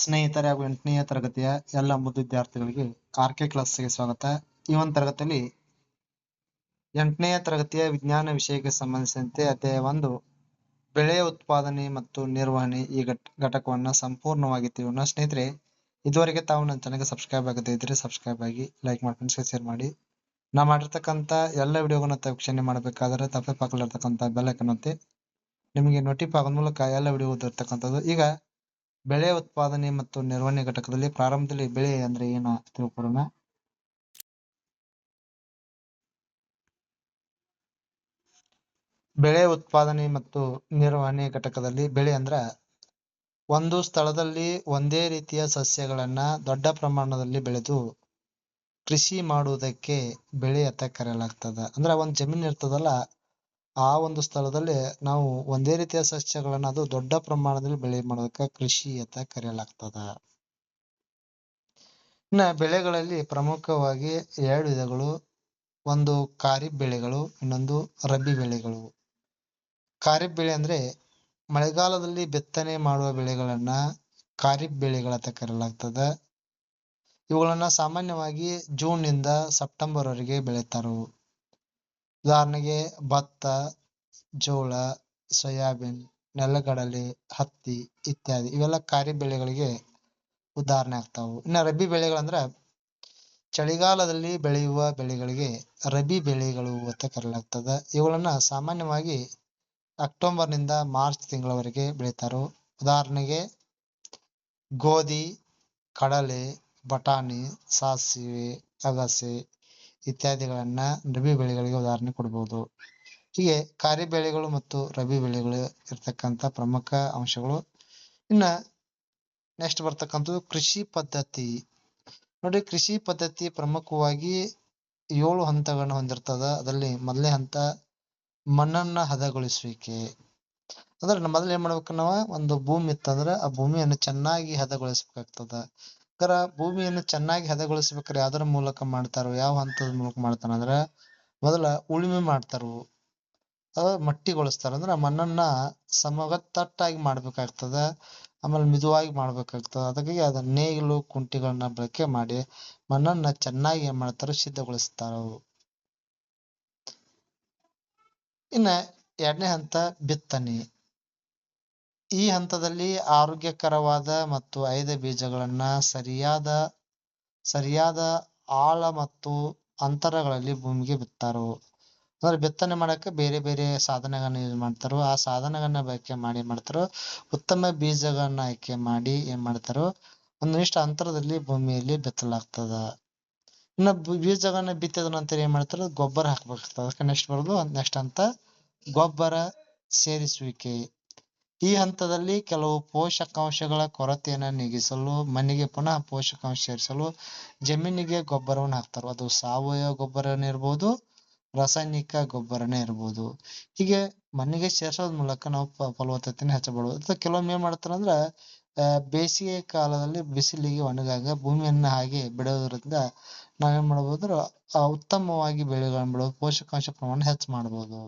ಸ್ನೇಹಿತರೆ ಹಾಗೂ ಎಂಟನೆಯ ತರಗತಿಯ ಎಲ್ಲ ಮುದ್ದು ವಿದ್ಯಾರ್ಥಿಗಳಿಗೆ ಆರ್ ಕೆ ಕ್ಲಾಸ್ಗೆ ಸ್ವಾಗತ. ಈ ಒಂದು ತರಗತಿಯಲ್ಲಿ ಎಂಟನೆಯ ತರಗತಿಯ ವಿಜ್ಞಾನ ವಿಷಯಕ್ಕೆ ಸಂಬಂಧಿಸಿದಂತೆ ಅದೇ ಒಂದು, ಬೆಳೆ ಉತ್ಪಾದನೆ ಮತ್ತು ನಿರ್ವಹಣೆ ಈ ಘಟ್, ಘಟಕವನ್ನ ಸಂಪೂರ್ಣವಾಗಿ ತಿಳಿಯೋಣ. ಸ್ನೇಹಿತರೆ, ಇದುವರೆಗೆ ತಾವು ನನ್ನ ಚಾನಲ್ಗೆ ಸಬ್ಸ್ಕ್ರೈಬ್ ಆಗದೇ ಇದ್ರೆ ಸಬ್ಸ್ಕ್ರೈಬ್ ಆಗಿ ಲೈಕ್ ಮಾಡಿ ಫ್ರೆಂಡ್ಸ್ಗೆ ಶೇರ್ ಮಾಡಿ. ನಾ ಮಾಡಿರ್ತಕ್ಕಂಥ ಎಲ್ಲ ವಿಡಿಯೋಗಳನ್ನ ತಾವು ವೀಕ್ಷಣೆ ಮಾಡಬೇಕಾದ್ರೆ ತಪ್ಪೆ ಪಕ್ಕದಲ್ಲಿರ್ತಕ್ಕಂಥ ಬೆಲ್ ನಿಮಗೆ ನೋಟಿಫೈ ಆಗೋದ್ ಮೂಲಕ ಎಲ್ಲ ವಿಡಿಯೋ ಇರ್ತಕ್ಕಂಥದ್ದು ಈಗ ಬೆಳೆ ಉತ್ಪಾದನೆ ಮತ್ತು ನಿರ್ವಹಣೆ ಘಟಕದಲ್ಲಿ ಪ್ರಾರಂಭದಲ್ಲಿ ಬೆಳೆ ಅಂದ್ರೆ ಏನು ತಿಳ್ಕೊಳ್ಳೋಣ ಬೆಳೆ ಉತ್ಪಾದನೆ ಮತ್ತು ನಿರ್ವಹಣೆ ಘಟಕದಲ್ಲಿ ಬೆಳೆ ಅಂದ್ರ ಒಂದು ಸ್ಥಳದಲ್ಲಿ ಒಂದೇ ರೀತಿಯ ಸಸ್ಯಗಳನ್ನ ದೊಡ್ಡ ಪ್ರಮಾಣದಲ್ಲಿ ಬೆಳೆದು ಕೃಷಿ ಮಾಡುವುದಕ್ಕೆ ಬೆಳೆ ಅಂತ ಕರೆಯಲಾಗ್ತದ. ಅಂದ್ರ ಒಂದ್ ಜಮೀನ್ ಇರ್ತದಲ್ಲ ಆ ಒಂದು ಸ್ಥಳದಲ್ಲಿ ನಾವು ಒಂದೇ ರೀತಿಯ ಸಸ್ಯಗಳನ್ನ ಅದು ದೊಡ್ಡ ಪ್ರಮಾಣದಲ್ಲಿ ಬೆಳೆ ಮಾಡೋದಕ್ಕ ಕೃಷಿ ಅಂತ ಕರೆಯಲಾಗ್ತದ. ಇನ್ನ ಬೆಳೆಗಳಲ್ಲಿ ಪ್ರಮುಖವಾಗಿ ಎರಡು ವಿಧಗಳು, ಒಂದು ಖಾರಿಫ್ ಬೆಳೆಗಳು, ಇನ್ನೊಂದು ರಬಿ ಬೆಳೆಗಳು. ಖಾರಿಫ್ ಬೆಳೆ ಅಂದ್ರೆ ಮಳೆಗಾಲದಲ್ಲಿ ಬಿತ್ತನೆ ಮಾಡುವ ಬೆಳೆಗಳನ್ನ ಖಾರಿಫ್ ಬೆಳೆಗಳಂತ ಕರೆಯಲಾಗ್ತದ. ಇವುಗಳನ್ನ ಸಾಮಾನ್ಯವಾಗಿ ಜೂನ್ನಿಂದ ಸೆಪ್ಟೆಂಬರ್ ವರೆಗೆ ಬೆಳೀತಾರು. ಉದಾಹರಣೆಗೆ ಭತ್ತ, ಜೋಳ, ಸೋಯಾಬೀನ್, ನೆಲಗಡಲೆ, ಹತ್ತಿ ಇತ್ಯಾದಿ. ಇವೆಲ್ಲ ಖಾರಿಫ್ ಬೆಳೆಗಳಿಗೆ ಉದಾಹರಣೆ ಆಗ್ತಾವು. ಇನ್ನ ರಬಿ ಬೆಳೆಗಳಂದ್ರ ಚಳಿಗಾಲದಲ್ಲಿ ಬೆಳೆಯುವ ಬೆಳೆಗಳಿಗೆ ರಬಿ ಬೆಳೆಗಳು ಅಂತ ಕರೆಯಲಾಗ್ತದ. ಇವುಗಳನ್ನ ಸಾಮಾನ್ಯವಾಗಿ ಅಕ್ಟೋಬರ್ನಿಂದ ಮಾರ್ಚ್ ತಿಂಗಳವರೆಗೆ ಬೆಳಿತಾರು. ಉದಾಹರಣೆಗೆ ಗೋಧಿ, ಕಡಲೆ, ಬಟಾಣಿ, ಸಾಸಿವೆ, ಅಗಸೆ ಇತ್ಯಾದಿಗಳನ್ನ ರಬಿ ಬೆಳೆಗಳಿಗೆ ಉದಾಹರಣೆ ಕೊಡಬಹುದು ಹೀಗೆ ಖಾರಿಫ್ ಬೆಳೆಗಳು ಮತ್ತು ರಬಿ ಬೆಳೆಗಳು ಇರ್ತಕ್ಕಂಥ ಪ್ರಮುಖ ಅಂಶಗಳು. ಇನ್ನ ನೆಕ್ಸ್ಟ್ ಬರ್ತಕ್ಕಂಥದ್ದು ಕೃಷಿ ಪದ್ಧತಿ. ನೋಡಿ ಕೃಷಿ ಪದ್ಧತಿ ಪ್ರಮುಖವಾಗಿ ಏಳು ಹಂತಗಳನ್ನ ಹೊಂದಿರ್ತದ. ಅದರಲ್ಲಿ ಮೊದಲನೇ ಹಂತ ಮಣ್ಣನ್ನ ಹದಗೊಳಿಸುವಿಕೆ. ಅಂದ್ರೆ ಮೊದಲು ಏನ್ ಮಾಡ್ಬೇಕು ನಾವು? ಒಂದು ಭೂಮಿ ಇತ್ತಂದ್ರ ಆ ಭೂಮಿಯನ್ನು ಚೆನ್ನಾಗಿ ಹದಗೊಳಿಸ್ಬೇಕಾಗ್ತದ. ಅದರ ಭೂಮಿಯನ್ನು ಚೆನ್ನಾಗಿ ಹದಗೊಳಿಸಬೇಕಾದ್ರೆ ಯಾವ್ದರ ಮೂಲಕ ಮಾಡ್ತಾರೋ, ಯಾವ ಹಂತದ ಮೂಲಕ ಮಾಡ್ತಾರ ಅಂದ್ರ ಮೊದಲ ಉಳುಮೆ ಮಾಡ್ತಾರು ಅದ ಮಟ್ಟಿಗೊಳಿಸ್ತಾರ ಅಂದ್ರ ಮಣ್ಣನ್ನ ಸಮತಟ್ಟಾಗಿ ಮಾಡ್ಬೇಕಾಗ್ತದ, ಆಮೇಲೆ ಮಿದುವಾಗಿ ಮಾಡ್ಬೇಕಾಗ್ತದ. ಅದಕ್ಕಾಗಿ ಅದ ನೇಗಿಲು ಕುಂಟಿಗಳನ್ನ ಬಳಕೆ ಮಾಡಿ ಮಣ್ಣನ್ನ ಚೆನ್ನಾಗಿ ಏನ್ ಮಾಡ್ತಾರ ಸಿದ್ಧಗೊಳಿಸ್ತಾರ. ಇನ್ನ ಎರಡನೇ ಹಂತ ಬಿತ್ತನೆ. ಈ ಹಂತದಲ್ಲಿ ಆರೋಗ್ಯಕರವಾದ ಮತ್ತು ಐದ ಬೀಜಗಳನ್ನ ಸರಿಯಾದ ಸರಿಯಾದ ಆಳ ಮತ್ತು ಅಂತರಗಳಲ್ಲಿ ಭೂಮಿಗೆ ಬಿತ್ತಾರು. ಅಂದ್ರೆ ಬಿತ್ತನೆ ಮಾಡಕ್ಕೆ ಬೇರೆ ಬೇರೆ ಸಾಧನಗಳನ್ನ ಯೂಸ್ ಮಾಡ್ತಾರೋ. ಆ ಸಾಧನಗಳನ್ನ ಬಳಕೆ ಮಾಡಿ ಏನ್ ಮಾಡ್ತಾರೋ? ಉತ್ತಮ ಬೀಜಗಳನ್ನ ಆಯ್ಕೆ ಮಾಡಿ ಏನ್ ಮಾಡ್ತಾರೋ? ಒಂದಿಷ್ಟು ಅಂತರದಲ್ಲಿ ಭೂಮಿಯಲ್ಲಿ ಬಿತ್ತಲಾಗ್ತದ. ಇನ್ನ ಬೀಜಗಳನ್ನ ಬಿತ್ತಿದ ನಂತರ ಏನ್ ಮಾಡ್ತಾರ? ಗೊಬ್ಬರ ಹಾಕ್ಬೇಕಾಗ್ತದ. ಅದಕ್ಕೆ ನೆಕ್ಸ್ಟ್ ಬರೋದು ನೆಕ್ಸ್ಟ್ ಅಂತ ಗೊಬ್ಬರ ಸೇರಿಸುವಿಕೆ. ಈ ಹಂತದಲ್ಲಿ ಕೆಲವು ಪೋಷಕಾಂಶಗಳ ಕೊರತೆಯನ್ನು ನೀಗಿಸಲು, ಮಣ್ಣಿಗೆ ಪುನಃ ಪೋಷಕಾಂಶ ಸೇರಿಸಲು ಜಮೀನಿಗೆ ಗೊಬ್ಬರವನ್ನು ಹಾಕ್ತಾರೆ. ಅದು ಸಾವಯವ ಗೊಬ್ಬರನೇ ಇರ್ಬೋದು, ರಾಸಾಯನಿಕ ಗೊಬ್ಬರನೇ ಇರ್ಬೋದು. ಹೀಗೆ ಮಣ್ಣಿಗೆ ಸೇರ್ಸೋದ್ ಮೂಲಕ ನಾವು ಫಲವತ್ತತೆಯನ್ನು ಹೆಚ್ಚಬಹುದು ಅಥವಾ ಕೆಲವೊಮ್ಮೆ ಏನು ಮಾಡ್ತಾರೆ ಅಂದ್ರ ಬೇಸಿಗೆ ಕಾಲದಲ್ಲಿ ಬಿಸಿಲಿಗೆ ಒಣಗಾಗ ಭೂಮಿಯನ್ನ ಹಾಗೆ ಬಿಡೋದ್ರಿಂದ ನಾವೇನ್ ಮಾಡ್ಬೋದು ಉತ್ತಮವಾಗಿ ಬೆಳೆಗಳನ್ನ ಬೆಳೆದು ಪೋಷಕಾಂಶ ಪ್ರಮಾಣ ಹೆಚ್ಚು ಮಾಡ್ಬೋದು.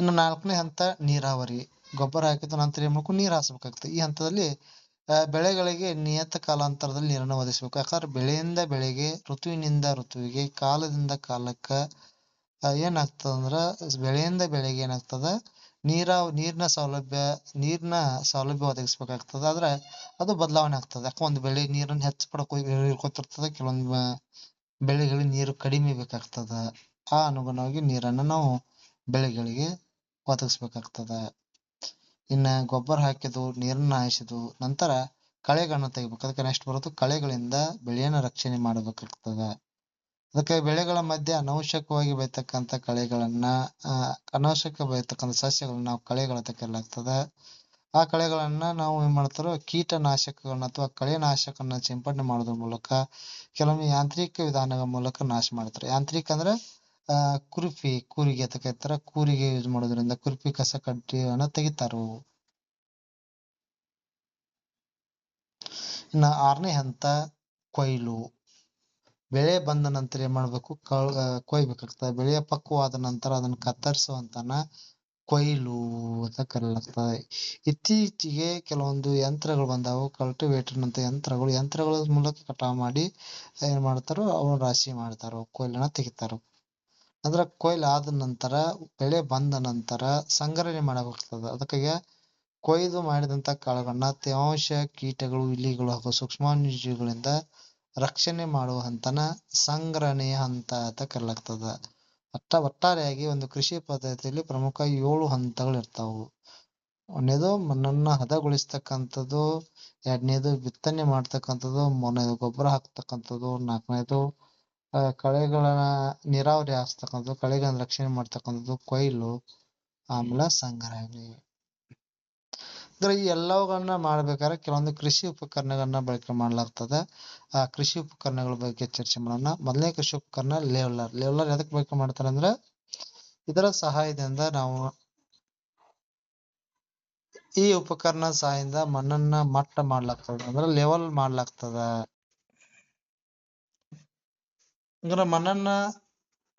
ಇನ್ನು ನಾಲ್ಕನೇ ಹಂತ ನೀರಾವರಿ. ಗೊಬ್ಬರ ಹಾಕಿದ ನಂತರ ಏನ್ ಮಾಡಬೇಕು? ನೀರ್ ಹಾಸ್ಬೇಕಾಗ್ತದೆ. ಈ ಹಂತದಲ್ಲಿ ಬೆಳೆಗಳಿಗೆ ನಿಯತ ಕಾಲಾಂತರದಲ್ಲಿ ನೀರನ್ನು ಒದಗಿಸ್ಬೇಕು. ಯಾಕಂದ್ರೆ ಬೆಳೆಯಿಂದ ಬೆಳೆಗೆ, ಋತುವಿನಿಂದ ಋತುವಿಗೆ, ಕಾಲದಿಂದ ಕಾಲಕ್ಕ ಏನಾಗ್ತದ ಅಂದ್ರ ಬೆಳೆಯಿಂದ ಬೆಳೆಗೆ ಏನಾಗ್ತದ? ನೀರಾವ ನೀರಿನ ಸೌಲಭ್ಯ ನೀರಿನ ಸೌಲಭ್ಯ ಒದಗಿಸ್ಬೇಕಾಗ್ತದ. ಆದ್ರೆ ಅದು ಬದಲಾವಣೆ ಆಗ್ತದೆ. ಯಾಕೆ ಒಂದು ಬೆಳೆ ನೀರನ್ನು ಹೆಚ್ಚು ಪಡ್ಕೊ ಕೆಲವೊಂದ್ ಕೆಲವೊಂದು ಬೆಳೆಗಳಿಗೆ ನೀರು ಕಡಿಮೆ ಬೇಕಾಗ್ತದ. ಆ ಅನುಗುಣವಾಗಿ ನೀರನ್ನ ನಾವು ಬೆಳೆಗಳಿಗೆ ಒದಗಿಸ್ಬೇಕಾಗ್ತದ. ಇನ್ನ ಗೊಬ್ಬರ ಹಾಕಿದು ನೀರನ್ನ ಹಾಯಿಸಿದು ನಂತರ ಕಳೆಗಳನ್ನ ತೆಗಿಬೇಕು. ಅದಕ್ಕೆ ನೆಕ್ಸ್ಟ್ ಬರೋದು ಕಳೆಗಳಿಂದ ಬೆಳೆಯನ್ನ ರಕ್ಷಣೆ ಮಾಡಬೇಕಾಗ್ತದ. ಅದಕ್ಕೆ ಬೆಳೆಗಳ ಮಧ್ಯೆ ಅನವಶ್ಯಕವಾಗಿ ಬೆಳೀತಕ್ಕಂಥ ಕಳೆಗಳನ್ನ ಅನವಶ್ಯಕ ಬೆಳಿತಕ್ಕಂಥ ಸಸ್ಯಗಳನ್ನ ನಾವು ಕಳೆಗಳಂತ ಕರೆಯಲಾಗ್ತದ ಆ ಕಳೆಗಳನ್ನ ನಾವು ಏನು ಮಾಡ್ತಾರೋ, ಕೀಟನಾಶಕಗಳನ್ನ ಅಥವಾ ಕಳೆನಾಶಕನ್ನ ಸಿಂಪಡಣೆ ಮಾಡೋದ್ರ ಮೂಲಕ ಕೆಲವೊಮ್ಮೆ ಯಾಂತ್ರಿಕ ವಿಧಾನಗಳ ಮೂಲಕ ನಾಶ ಮಾಡ್ತಾರೆ. ಯಾಂತ್ರಿಕ ಅಂದ್ರೆ ಕುರುಪಿ ಕೂರಿಗೆ ಅಂತ ಕರೀತಾರೆ. ಕೂರಿಗೆ ಯೂಸ್ ಮಾಡೋದ್ರಿಂದ ಕುರ್ಪಿ ಕಸ ಕಡ್ಡಿಗಳನ್ನ ತೆಗಿತಾರು ಇನ್ನ ಆರನೇ ಹಂತ, ಕೊಯ್ಲು. ಬೆಳೆ ಬಂದ ನಂತರ ಏನ್ ಮಾಡ್ಬೇಕು? ಕೊಯ್ಬೇಕಾಗ್ತದೆ. ಬೆಳೆಯ ಪಕ್ವವಾದ ನಂತರ ಅದನ್ನ ಕತ್ತರಿಸುವಂತನ ಕೊಯ್ಲು ಅಂತ ಕರೆಯಲಾಗ್ತದೆ ಇತ್ತೀಚೆಗೆ ಕೆಲವೊಂದು ಯಂತ್ರಗಳು ಬಂದಾವು. ಕಲ್ಟಿವೇಟರ್ ನಂತ ಯಂತ್ರಗಳು. ಯಂತ್ರಗಳ ಮೂಲಕ ಕಟಾವು ಮಾಡಿ ಏನ್ ಮಾಡ್ತಾರೋ, ಅವನ್ನ ರಾಶಿ ಮಾಡ್ತಾರೋ, ಕೊಯ್ಲನ್ನ ತೆಗಿತಾರೋ. ಅಂದ್ರ ಕೊಯ್ಲು ಆದ ನಂತರ ಬೆಳೆ ಬಂದ ನಂತರ ಸಂಗ್ರಹಣೆ ಮಾಡಬೇಕಾಗ್ತದ. ಅದಕ್ಕಾಗಿ ಕೊಯ್ದು ಮಾಡಿದಂತ ಕಾಳುಗಳನ್ನ ತೇವಾಂಶ ಕೀಟಗಳು, ಇಲಿಗಳು ಹಾಗೂ ಸೂಕ್ಷ್ಮಾಣುಜೀವಿಗಳಿಂದ ರಕ್ಷಣೆ ಮಾಡುವ ಹಂತನ ಸಂಗ್ರಹಣೆಯ ಹಂತ ಅಂತ ಕರೆಯಲಾಗ್ತದ ಒಟ್ಟ ಒಟ್ಟಾರೆಯಾಗಿ ಒಂದು ಕೃಷಿ ಪದ್ಧತಿಯಲ್ಲಿ ಪ್ರಮುಖ ಏಳು ಹಂತಗಳು ಇರ್ತಾವು. ಒಂದನೇದು, ಮಣ್ಣನ್ನ ಹದಗೊಳಿಸ್ತಕ್ಕಂಥದ್ದು. ಎರಡನೇದು, ಬಿತ್ತನೆ ಮಾಡ್ತಕ್ಕಂಥದ್ದು. ಮೂರನೇದು, ಗೊಬ್ಬರ ಹಾಕ್ತಕ್ಕಂಥದ್ದು. ನಾಲ್ಕನೇದು ಆ, ಕಳೆಗಳನ್ನ ನೀರಾವರಿ ಹಾಸ್ತಕ್ಕಂಥದ್ದು ಕಳೆಗಳನ್ನ ರಕ್ಷಣೆ ಮಾಡ್ತಕ್ಕಂಥದ್ದು ಕೊಯ್ಲು ಆಮೇಲೆ ಸಂಗ್ರಹಣೆ. ಅಂದ್ರೆ ಈ ಎಲ್ಲವುಗಳನ್ನ ಮಾಡ್ಬೇಕಾದ್ರೆ ಕೆಲವೊಂದು ಕೃಷಿ ಉಪಕರಣಗಳನ್ನ ಬಳಕೆ ಮಾಡ್ಲಾಗ್ತದೆ. ಆ ಕೃಷಿ ಉಪಕರಣಗಳ ಬಗ್ಗೆ ಚರ್ಚೆ ಮಾಡೋಣ. ಮೊದಲನೇ ಕೃಷಿ ಉಪಕರಣ ಲೇವ್ಲರ್. ಲೇವ್ಲರ್ ಎದಕ್ಕೆ ಬಳಕೆ ಮಾಡ್ತಾರೆ ಅಂದ್ರೆ ಇದರ ಸಹಾಯದಿಂದ ನಾವು ಈ ಉಪಕರಣ ಸಹಾಯದಿಂದ ಮಣ್ಣನ್ನ ಮಟ್ಟ ಮಾಡ್ಲಾಗ್ತದೆ. ಅಂದ್ರೆ ಲೆವೆಲ್ ಮಾಡ್ಲಾಗ್ತದ. ಅಂದ್ರೆ ಮಣ್ಣನ್ನ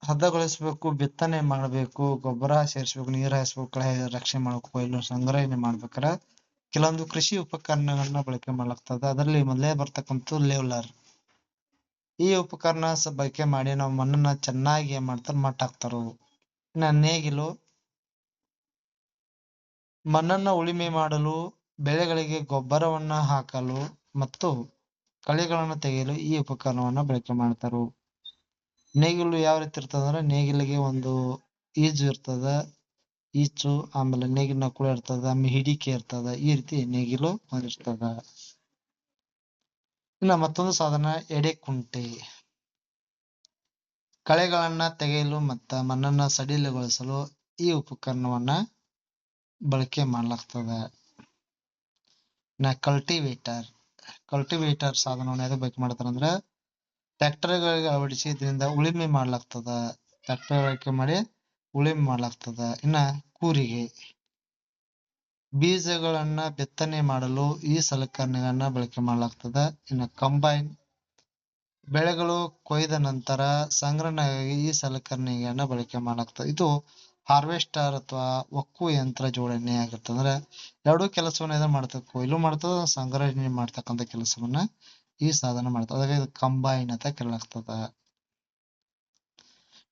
ಹದಗೊಳಿಸಬೇಕು, ಬಿತ್ತನೆ ಮಾಡ್ಬೇಕು ಗೊಬ್ಬರ ಸೇರಿಸ್ಬೇಕು ನೀರ ಹಾಯಿಸ್ಬೇಕು ಕಳೆ ರಕ್ಷಣೆ ಮಾಡ್ಬೇಕು ಕೊಯ್ಲು ಸಂಗ್ರಹಣೆ ಮಾಡ್ಬೇಕಾರ ಕೆಲವೊಂದು ಕೃಷಿ ಉಪಕರಣಗಳನ್ನ ಬಳಕೆ ಮಾಡ್ಲಾಗ್ತದ. ಅದರಲ್ಲಿ ಮೊದಲೇ ಬರತಕ್ಕಂತದ್ದು ಲೇವ್ಲರ್. ಈ ಉಪಕರಣ ಬಳಕೆ ಮಾಡಿ ನಾವು ಮಣ್ಣನ್ನ ಚೆನ್ನಾಗಿ ಏನ್ ಮಾಡ್ತಾರ ಮಟ್ಟ ಹಾಕ್ತಾರು ಇನ್ನ ನೇಗಿಲು ಮಣ್ಣನ್ನ ಉಳುಮೆ ಮಾಡಲು ಬೆಳೆಗಳಿಗೆ ಗೊಬ್ಬರವನ್ನ ಹಾಕಲು ಮತ್ತು ಕಳೆಗಳನ್ನು ತೆಗೆಯಲು ಈ ಉಪಕರಣವನ್ನ ಬಳಕೆ ಮಾಡ್ತಾರು ನೇಗಿಲು ಯಾವ ರೀತಿ ಇರ್ತದ ಅಂದ್ರೆ ನೇಗಿಲಿಗೆ ಒಂದು ಈಜು ಇರ್ತದ, ಈಚು, ಆಮೇಲೆ ನೇಗಿಲಿನ ಕುಳ ಇರ್ತದ, ಆಮೇಲೆ ಹಿಡಿಕೆ ಇರ್ತದ, ಈ ರೀತಿ ನೇಗಿಲು ಹೊಂದಿರ್ತದ ಇನ್ನ ಮತ್ತೊಂದು ಸಾಧನ ಎಡೆ ಕುಂಟೆ ಕಳೆಗಳನ್ನ ತೆಗೆಯಲು ಮತ್ತ ಮಣ್ಣನ್ನ ಸಡಿಲಗೊಳಿಸಲು ಈ ಉಪಕರಣವನ್ನ ಬಳಕೆ ಮಾಡ್ಲಾಗ್ತದ. ಇನ್ನ ಕಲ್ಟಿವೇಟರ್ ಕಲ್ಟಿವೇಟರ್ ಸಾಧನವನ್ನ ಯಾವ್ದು ಬಳಕೆ ಮಾಡ್ತಾರ ಅಂದ್ರ ಟ್ರ್ಯಾಕ್ಟರ್ಗಳಿಗೆ ಅಳವಡಿಸಿ ಇದರಿಂದ ಉಳುಮೆ ಮಾಡ್ಲಾಗ್ತದ. ಟ್ರ್ಯಾಕ್ಟರ್ ಬಳಕೆ ಮಾಡಿ ಉಳುಮೆ ಮಾಡ್ಲಾಗ್ತದ. ಇನ್ನ ಕೂರಿಗೆ, ಬೀಜಗಳನ್ನ ಬಿತ್ತನೆ ಮಾಡಲು ಈ ಸಲಕರಣೆಗಳನ್ನ ಬಳಕೆ ಮಾಡ್ಲಾಗ್ತದ. ಇನ್ನ ಕಂಬೈನ್ ಬೆಳೆಗಳು ಕೊಯ್ದ ನಂತರ ಸಂಗ್ರಹಣೆಗಾಗಿ ಈ ಸಲಕರಣೆಗಳನ್ನ ಬಳಕೆ ಮಾಡ್ಲಾಗ್ತದೆ. ಇದು ಹಾರ್ವೆಸ್ಟರ್ ಅಥವಾ ಒಕ್ಕು ಯಂತ್ರ ಜೋಡಣೆ ಆಗಿರ್ತದೆ. ಅಂದ್ರೆ ಎರಡೂ ಕೆಲಸವನ್ನ ಇದ ಮಾಡ್ತದೆ ಕೊಯ್ಲು ಮಾಡ್ತದ, ಸಂಗ್ರಹಣೆ ಮಾಡ್ತಕ್ಕಂಥ ಕೆಲಸವನ್ನ ಈ ಸಾಧನ ಮಾಡ್ತದೆ ಅದಕ್ಕೆ ಇದು ಕಂಬೈನ್ ಅಂತ ಕರೆಯಲಾಗ್ತದ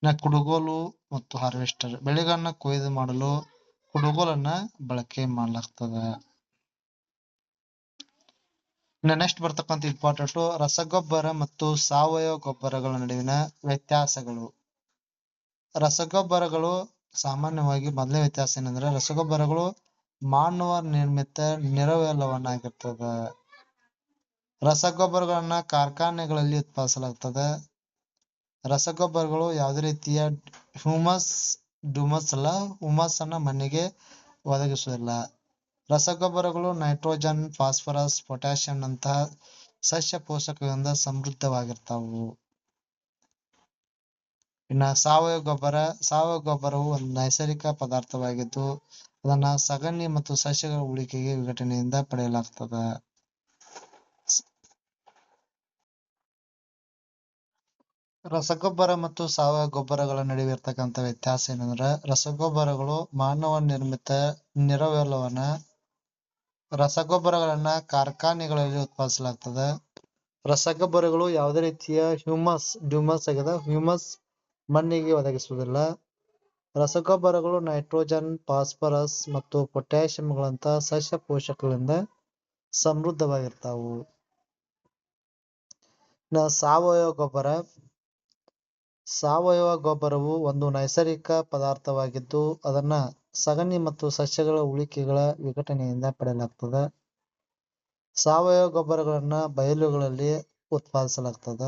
ಇನ್ನ ಕುಡುಗೋಲು ಮತ್ತು ಹಾರ್ವೆಸ್ಟರ್ ಬೆಳೆಗಳನ್ನ ಕೊಯ್ದು ಮಾಡಲು ಕುಡುಗೋಲನ್ನ ಬಳಕೆ ಮಾಡ್ಲಾಗ್ತದ. ನೆಕ್ಸ್ಟ್ ಬರ್ತಕ್ಕಂಥ ಇಂಪಾರ್ಟೆಂಟ್ ರಸಗೊಬ್ಬರ ಮತ್ತು ಸಾವಯವ ಗೊಬ್ಬರಗಳ ನಡುವಿನ ವ್ಯತ್ಯಾಸಗಳು. ರಸಗೊಬ್ಬರಗಳು ಸಾಮಾನ್ಯವಾಗಿ ಮೊದಲನೇ ವ್ಯತ್ಯಾಸ ಏನಂದ್ರೆ ರಸಗೊಬ್ಬರಗಳು ಮಾನವ ನಿರ್ಮಿತ ನಿರವಯವನ್ನಾಗಿರ್ತದ ರಸಗೊಬ್ಬರಗಳನ್ನ ಕಾರ್ಖಾನೆಗಳಲ್ಲಿ ಉತ್ಪಾದಿಸಲಾಗ್ತದ. ರಸಗೊಬ್ಬರಗಳು ಯಾವುದೇ ರೀತಿಯ ಹ್ಯೂಮಸ್, ಡುಮಸ್ ಅಲ್ಲ, ಹುಮಸ್ ಅನ್ನ ಮಣ್ಣಿಗೆ ಒದಗಿಸುವುದಿಲ್ಲ. ರಸಗೊಬ್ಬರಗಳು ನೈಟ್ರೋಜನ್, ಫಾಸ್ಫರಸ್ ಪೊಟ್ಯಾಸಿಯಂ ನಂತಹ ಸಸ್ಯ ಪೋಷಕಗಳಿಂದ ಸಮೃದ್ಧವಾಗಿರ್ತಾವು. ಇನ್ನ ಸಾವಯವ ಗೊಬ್ಬರ, ಸಾವಯವ ಗೊಬ್ಬರವು ಒಂದು ನೈಸರ್ಗಿಕ ಪದಾರ್ಥವಾಗಿದ್ದು, ಅದನ್ನ ಸಗಣಿ ಮತ್ತು ಸಸ್ಯಗಳ ಉಳಿಕೆಗೆ ವಿಘಟನೆಯಿಂದ ಪಡೆಯಲಾಗ್ತದ. ರಸಗೊಬ್ಬರ ಮತ್ತು ಸಾವಯವ ಗೊಬ್ಬರಗಳ ನಡುವೆ ಇರತಕ್ಕಂತ ವ್ಯತ್ಯಾಸ ಏನಂದ್ರ, ರಸಗೊಬ್ಬರಗಳು ಮಾನವ ನಿರ್ಮಿತ ನಿರವಯವನ್ನ ರಸಗೊಬ್ಬರಗಳನ್ನ ಕಾರ್ಖಾನೆಗಳಲ್ಲಿ ಉತ್ಪಾದಿಸಲಾಗ್ತದ. ರಸಗೊಬ್ಬರಗಳು ಯಾವುದೇ ರೀತಿಯ ಹ್ಯೂಮಸ್, ಡ್ಯೂಮಸ್ ಆಗಿದೆ ಹ್ಯೂಮಸ್ ಮಣ್ಣಿಗೆ ಒದಗಿಸುವುದಿಲ್ಲ. ರಸಗೊಬ್ಬರಗಳು ನೈಟ್ರೋಜನ್, ಫಾಸ್ಫರಸ್ ಮತ್ತು ಪೊಟ್ಯಾಸಿಯಂಗಳಂತಹ ಸಸ್ಯ ಪೋಷಕಗಳಿಂದ ಸಮೃದ್ಧವಾಗಿರ್ತಾವು. ಸಾವಯವ ಗೊಬ್ಬರ ಸಾವಯವ ಗೊಬ್ಬರವು ಒಂದು ನೈಸರ್ಗಿಕ ಪದಾರ್ಥವಾಗಿದ್ದು, ಅದನ್ನ ಸಗಣಿ ಮತ್ತು ಸಸ್ಯಗಳ ಉಳಿಕೆಗಳ ವಿಘಟನೆಯಿಂದ ಪಡೆಯಲಾಗ್ತದ. ಸಾವಯವ ಗೊಬ್ಬರಗಳನ್ನ ಬಯಲುಗಳಲ್ಲಿ ಉತ್ಪಾದಿಸಲಾಗ್ತದ.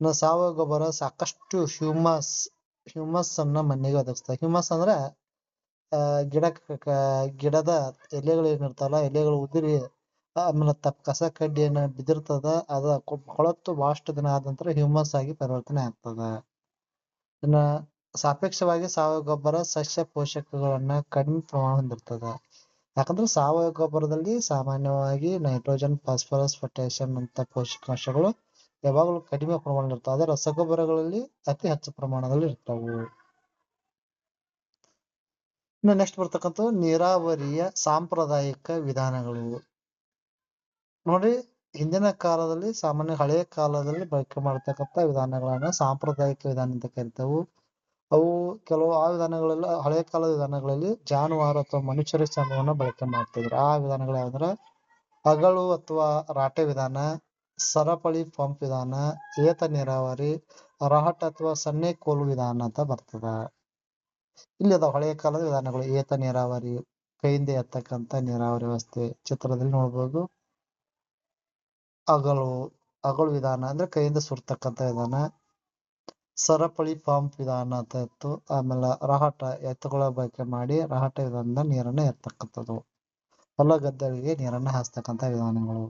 ಇನ್ನು ಸಾವಯವ ಗೊಬ್ಬರ ಸಾಕಷ್ಟು ಹ್ಯೂಮಸ್ ಹ್ಯೂಮಸ್ ಅನ್ನ ಮಣ್ಣಿಗೆ ಒದಗಿಸ್ತದೆ ಹ್ಯೂಮಸ್ ಅಂದ್ರೆ ಗಿಡ ಗಿಡದ ಎಲೆಗಳು ಏನಿರ್ತಾವಲ್ಲ, ಎಲೆಗಳು ಉದುರಿ ಆಮೇಲೆ ತಪ್ಪ ಕಸ ಕಡ್ಡಿಯನ್ನ ಬಿದ್ದಿರ್ತದ, ಅದ ಕೊಳತ್ತು ಬಹಳಷ್ಟು ದಿನ ಆದ ನಂತರ ಹ್ಯೂಮಸ್ ಆಗಿ ಪರಿವರ್ತನೆ ಆಗ್ತದ. ಇನ್ನ ಸಾಪೇಕ್ಷವಾಗಿ ಸಾವಯವ ಗೊಬ್ಬರ ಸಸ್ಯ ಪೋಷಕಗಳನ್ನ ಕಡಿಮೆ ಪ್ರಮಾಣ ಹೊಂದಿರ್ತದ. ಯಾಕಂದ್ರೆ ಸಾವಯವ ಗೊಬ್ಬರದಲ್ಲಿ ಸಾಮಾನ್ಯವಾಗಿ ನೈಟ್ರೋಜನ್ ಫಾಸ್ಫರಸ್ ಪೊಟ್ಯಾಷಿಯಂ ಅಂತ ಪೋಷಕಾಂಶಗಳು ಯಾವಾಗಲೂ ಕಡಿಮೆ ಪ್ರಮಾಣ ಇರ್ತವೆ. ಆದರೆ ರಸಗೊಬ್ಬರಗಳಲ್ಲಿ ಅತಿ ಹೆಚ್ಚು ಪ್ರಮಾಣದಲ್ಲಿ ಇರ್ತವು. ಇನ್ನು ನೆಕ್ಸ್ಟ್ ಬರ್ತಕ್ಕಂಥ ನೀರಾವರಿಯ ಸಾಂಪ್ರದಾಯಿಕ ವಿಧಾನಗಳು. ನೋಡಿ, ಹಿಂದಿನ ಕಾಲದಲ್ಲಿ ಸಾಮಾನ್ಯ ಹಳೆಯ ಕಾಲದಲ್ಲಿ ಬಳಕೆ ಮಾಡತಕ್ಕಂತ ವಿಧಾನಗಳನ್ನ ಸಾಂಪ್ರದಾಯಿಕ ವಿಧಾನ ಅಂತ ಕರಿತಾವು. ಅವು ಕೆಲವು ಆ ವಿಧಾನಗಳೆಲ್ಲ ಹಳೆಯ ಕಾಲದ ವಿಧಾನಗಳಲ್ಲಿ ಜಾನುವಾರು ಅಥವಾ ಮನುಷ್ಯರ ಶ್ರಮವನ್ನ ಬಳಕೆ ಮಾಡ್ತಿದ್ರು. ಆ ವಿಧಾನಗಳು ಯಾವ್ದ್ರ? ಅಗಳು ಅಥವಾ ರಾಟೆ ವಿಧಾನ, ಸರಪಳಿ ಪಂಪ್ ವಿಧಾನ, ಏತ ನೀರಾವರಿ ರಹಟ್ ಅಥವಾ ಸನ್ನೆ ಕೋಲು ವಿಧಾನ ಅಂತ ಬರ್ತದ. ಇಲ್ಲಿ ಅದಾವ ಹಳೆಯ ಕಾಲದ ವಿಧಾನಗಳು ಏತ ನೀರಾವರಿ, ಕೈಯಿಂದ ಎತ್ತಕ್ಕಂತ ನೀರಾವರಿ ವ್ಯವಸ್ಥೆ ಚಿತ್ರದಲ್ಲಿ ನೋಡ್ಬೋದು. ಅಗಳು ಅಗಲು ವಿಧಾನ ಅಂದ್ರೆ ಕೈಯಿಂದ ಸುರ್ತಕ್ಕಂತ ವಿಧಾನ. ಸರಪಳಿ ಪಂಪ್ ವಿಧಾನ ಅಂತ ಇತ್ತು. ಆಮೇಲೆ ರಹಟ ಎತ್ತುಗಳ ಬಳಕೆ ಮಾಡಿ ರಹಟ ವಿಧಾನದಿಂದ ನೀರನ್ನ ಎತ್ತಕ್ಕಂಥದ್ದು. ಹೊಲ ಗದ್ದೆಗಳಿಗೆ ನೀರನ್ನ ಹಾಸ್ತಕ್ಕಂತ ವಿಧಾನಗಳು.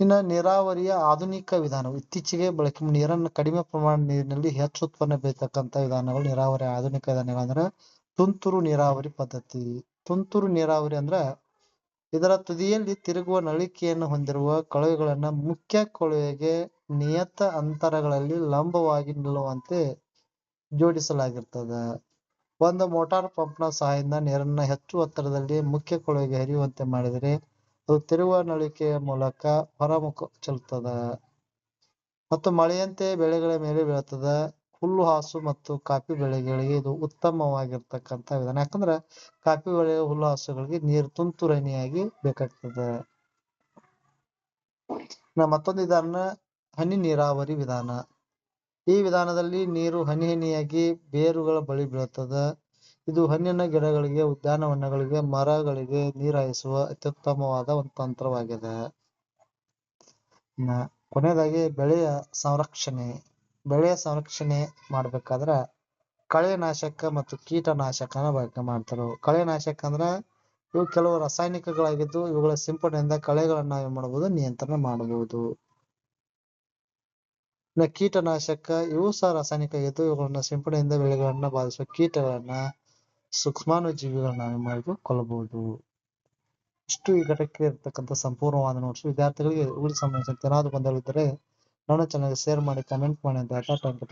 ಇನ್ನ ನೀರಾವರಿಯ ಆಧುನಿಕ ವಿಧಾನವು ಇತ್ತೀಚೆಗೆ ಬಳಕೆ ನೀರನ್ನು ಕಡಿಮೆ ಪ್ರಮಾಣ ನೀರಿನಲ್ಲಿ ಹೆಚ್ಚು ಉತ್ಪನ್ನ ಬೀಳ್ತಕ್ಕಂಥ ವಿಧಾನಗಳು ನೀರಾವರಿ ಆಧುನಿಕ ವಿಧಾನಗಳು ಅಂದ್ರೆ ತುಂತುರು ನೀರಾವರಿ ಪದ್ಧತಿ. ತುಂತುರು ನೀರಾವರಿ ಅಂದ್ರ ಇದರ ತುದಿಯಲ್ಲಿ ತಿರುಗುವ ನಳಿಕೆಯನ್ನು ಹೊಂದಿರುವ ಕೊಳವೆಗಳನ್ನ ಮುಖ್ಯ ಕೊಳವೆಗೆ ನಿಯತ ಅಂತರಗಳಲ್ಲಿ ಲಂಬವಾಗಿ ನಿಲ್ಲುವಂತೆ ಜೋಡಿಸಲಾಗಿರ್ತದ. ಒಂದು ಮೋಟಾರ್ ಪಂಪ್ನ ಸಹಾಯದಿಂದ ನೀರನ್ನ ಹೆಚ್ಚು ಒತ್ತಡದಲ್ಲಿ ಮುಖ್ಯ ಕೊಳವೆಗೆ ಹರಿಯುವಂತೆ ಮಾಡಿದರೆ ಅದು ತಿರುಗುವ ನಳಿಕೆಯ ಮೂಲಕ ಹೊರಮುಖ ಚೆಲ್ತದ. ಮತ್ತು ಮಳೆಯಂತೆ ಬೆಳೆಗಳ ಮೇಲೆ ಬೀಳ್ತದ ಹುಲ್ಲು, ಹಾಸು ಮತ್ತು ಕಾಫಿ ಬೆಳೆಗಳಿಗೆ ಇದು ಉತ್ತಮವಾಗಿರ್ತಕ್ಕಂತ ವಿಧಾನ. ಯಾಕಂದ್ರ ಕಾಫಿ ಬೆಳೆ, ಹುಲ್ಲು, ಹಾಸುಗಳಿಗೆ ನೀರು ತುಂತುರು ಹನಿಯಾಗಿ ಬೇಕಾಗ್ತದ. ಇನ್ನ ಮತ್ತೊಂದು ವಿಧಾನ ಹನಿ ನೀರಾವರಿ ವಿಧಾನ. ಈ ವಿಧಾನದಲ್ಲಿ ನೀರು ಹನಿ ಹನಿಯಾಗಿ ಬೇರುಗಳ ಬಳಿ ಬೀಳ್ತದ. ಇದು ಹಣ್ಣಿನ ಗಿಡಗಳಿಗೆ, ಉದ್ಯಾನವನಗಳಿಗೆ, ಮರಗಳಿಗೆ ನೀರಾಯಿಸುವ ಅತ್ಯುತ್ತಮವಾದ ಒಂದು ತಂತ್ರವಾಗಿದೆ. ಕೊನೆಯದಾಗಿ ಬೆಳೆಯ ಸಂರಕ್ಷಣೆ. ಬೆಳೆಯ ಸಂರಕ್ಷಣೆ ಮಾಡ್ಬೇಕಾದ್ರ ಕಳೆನಾಶಕ ಮತ್ತು ಕೀಟನಾಶಕನ ಬಳಕೆ ಮಾಡ್ತಾರ. ಕಳೆನಾಶಕ ಅಂದ್ರ ಇವು ಕೆಲವು ರಾಸಾಯನಿಕಗಳಾಗಿದ್ದು ಇವುಗಳ ಸಿಂಪಡಣೆಯಿಂದ ಕಳೆಗಳನ್ನ ಏನ್ ಮಾಡಬಹುದು ನಿಯಂತ್ರಣ ಮಾಡಬಹುದು ಕೀಟನಾಶಕ, ಇವು ಸಹ ರಾಸಾಯನಿಕ ಆಗಿದ್ದು ಇವುಗಳನ್ನ ಸಿಂಪಡಣೆಯಿಂದ ಬೆಳೆಗಳನ್ನ ಬಾಧಿಸುವ ಕೀಟಗಳನ್ನ ಸೂಕ್ಷ್ಮಾಣು ಜೀವಿಗಳನ್ನ ಏನ್ ಮಾಡಬಹುದು ಕೊಲ್ಲಬಹುದು. ಇಷ್ಟು ಈ ಘಟಕಕ್ಕೆ ಇರ್ತಕ್ಕಂಥ ಸಂಪೂರ್ಣವಾದ ನೋಟ್ಸ್ ವಿದ್ಯಾರ್ಥಿಗಳಿಗೆ ಉಳಿದ ಸಂಬಂಧಿಸಿದಂತೆ ಏನಾದ್ರು ಗೊಂದಲವಿದ್ದರೆ ನನ್ನ ಚಾನಲ್ಗೆ ಶೇರ್ ಮಾಡಿ ಕಮೆಂಟ್ ಮಾಡಿ ಅಂತ ಹೇಳ್ತಾ ಥ್ಯಾಂಕ್ ಯು